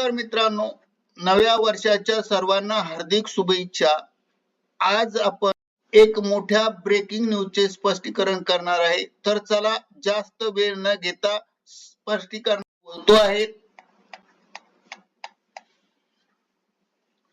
नमस्कार मित्रांनो. नव्या वर्षाच्या सर्वांना हार्दिक शुभेच्छा. आज आपण एक मोठ्या ब्रेकिंग न्यूजचे स्पष्टीकरण करणार आहे. तर चला जास्त वेळ न घेता स्पष्टीकरण बोलतो आहे.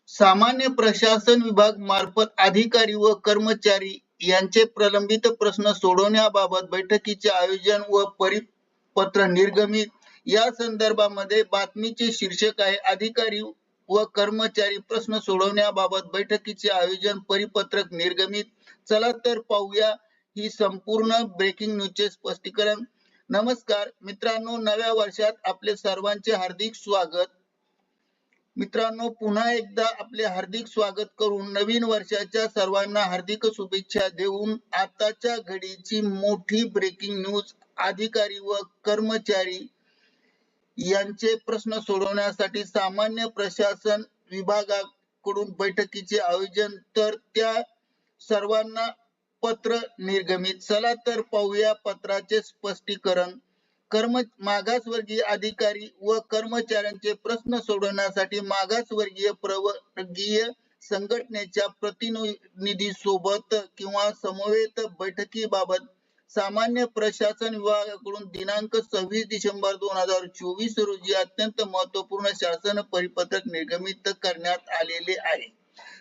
सामान्य प्रशासन विभाग मार्फत अधिकारी व कर्मचारी यांचे प्रलंबित प्रश्न सोडवण्याबाबत बैठकीचे आयोजन व परिपत्र निर्गमित या संदर्भामध्ये बातमीचे शीर्षक आहे अधिकारी व कर्मचारी प्रश्न सोडवण्याबाबत बैठकीचे आयोजन परिपत्रक निर्गमित. चला तर पाहूया ही संपूर्ण ब्रेकिंग न्यूजचे स्पष्टीकरण. नमस्कार मित्रांनो नव्या वर्षात आपले सर्वांचे हार्दिक स्वागत. मित्रांनो पुन्हा एकदा आपले हार्दिक स्वागत करून नवीन वर्षाच्या सर्वांना हार्दिक शुभेच्छा देऊन आताच्या घडीची मोठी ब्रेकिंग न्यूज अधिकारी व कर्मचारी यांचे प्रश्न सोडवण्यासाठी सामान्य प्रशासन विभागाकडून बैठकीचे आयोजन. तर त्या सर्वांना पत्र निर्गमित. चला तर पाहूया पत्राचे स्पष्टीकरण. कर्म मागासवर्गीय अधिकारी व कर्मचाऱ्यांचे प्रश्न सोडवण्यासाठी मागासवर्गीय प्रवर्गीय संघटनेच्या प्रतिनिधी सोबत किंवा समवेत बैठकीबाबत सामान्य प्रशासन विभागाकडून दिनांक सव्वीस डिसेंबर दोन हजार चोवीस रोजी अत्यंत महत्त्वपूर्ण शासन परिपत्रक निर्गमित करण्यात आलेले आहे.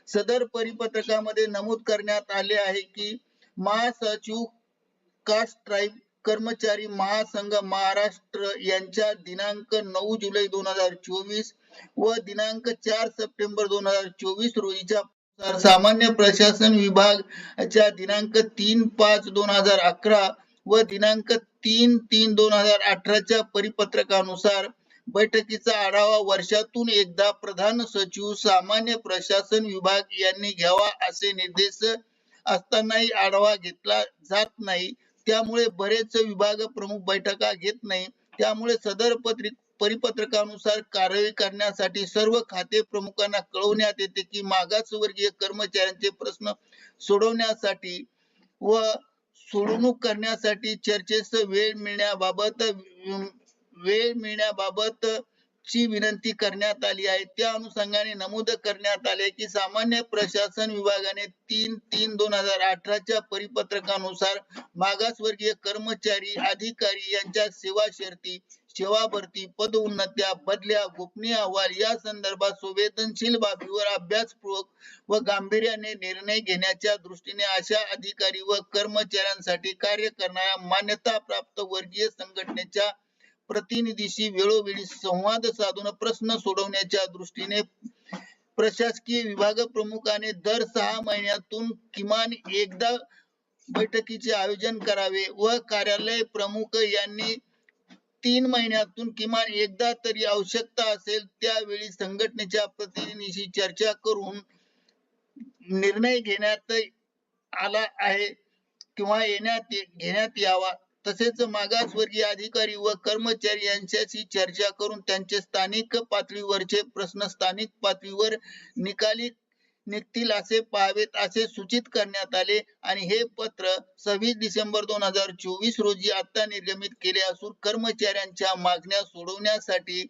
सदर परिपत्रकामध्ये नमूद करण्यात आले आहे की महासचिव कास्ट ट्राईब कर्मचारी महासंघ महाराष्ट्र यांच्या दिनांक नऊ जुलै दोन हजार चोवीस व दिनांक चार सप्टेंबर दोन हजार चोवीस रोजीच्या सामान्य प्रशासन विभागाच्या दिनांक तीन पाच दोन हजार अकरा व दिनांक तीन तीन दोन हजार अठराच्या परिपत्रकानुसार बैठकीचा आढावा वर्षातून एकदा प्रधान सचिव सामान्य प्रशासन विभाग यांनी घ्यावा असे निर्देश असतानाही आढावा घेतला जात नाही. त्यामुळे बरेच विभाग प्रमुख बैठका घेत नाही. त्यामुळे सदर पत्रिका परिपत्रकानुसार कारवाई करण्यासाठी सर्व खाते प्रमुखांना कळवण्यात येते की मागासवर्गीय कर्मचाऱ्यांचे प्रश्न सोडवण्यासाठी व सोडवणूक करण्यासाठी चर्चेस वेळ मिळण्याबाबत वेळ मिळण्याबाबत ची विनंती करण्यात आली आहे. त्या अनुषंगाने नमूद करण्यात आले की सामान्य प्रशासन विभागाने तीन तीन दोन हजार अठराच्या परिपत्रकानुसार मागासवर्गीय कर्मचारी अधिकारी यांच्या सेवा शर्ती सेवा भरती पद उन्नत्या बदल्या गोपनीय अहवाल या संदर्भात संवेदनशील बाबीवर अभ्यासपूर्वक व गांभीर्याने निर्णय घेण्याच्या दृष्टीने अशा अधिकारी व कर्मचाऱ्यांसाठी कार्य करणाऱ्या मान्यता प्राप्त वर्गीय संघटनेच्या प्रतिनिधीशी वेळोवेळी संवाद साधून प्रश्न सोडवण्याच्या दृष्टीने प्रशासकीय विभाग प्रमुखाने दर सहा महिन्यातून किमान एकदा बैठकीचे आयोजन करावे व कार्यालय प्रमुख यांनी तीन महिन्यातून किमान एकदा तरी आवश्यकता असेल त्यावेळी संघटनेच्या प्रतिनिधीशी चर्चा करून निर्णय घेण्यात आला आहे किंवा येण्यात घेण्यात यावा. तसेच मागासवर्गीय अधिकारी व कर्मचारी यांच्याशी चर्चा करून त्यांचे स्थानिक पातळीवरचे प्रश्न स्थानिक पातळीवर निकाली निघतील असे पाहावेत असे सूचित करण्यात आले. आणि हे पत्र सव्वीस डिसेंबर दोन हजार चोवीस रोजी आता निर्गमित केले असून कर्मचाऱ्यांच्या मागण्या सोडवण्यासाठी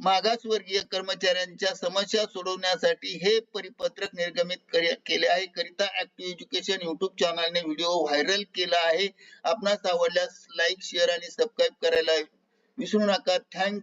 मागासवर्गीय कर्मचाऱ्यांच्या समस्या सोडवण्यासाठी हे परिपत्रक निर्गमित केले आहे. करिता ऍक्टिव्ह एज्युकेशन युट्यूब चॅनलने व्हिडिओ व्हायरल केला आहे. आपणास आवडल्यास लाईक शेअर आणि सबस्क्राईब करायला विसरू नका. थँक्यू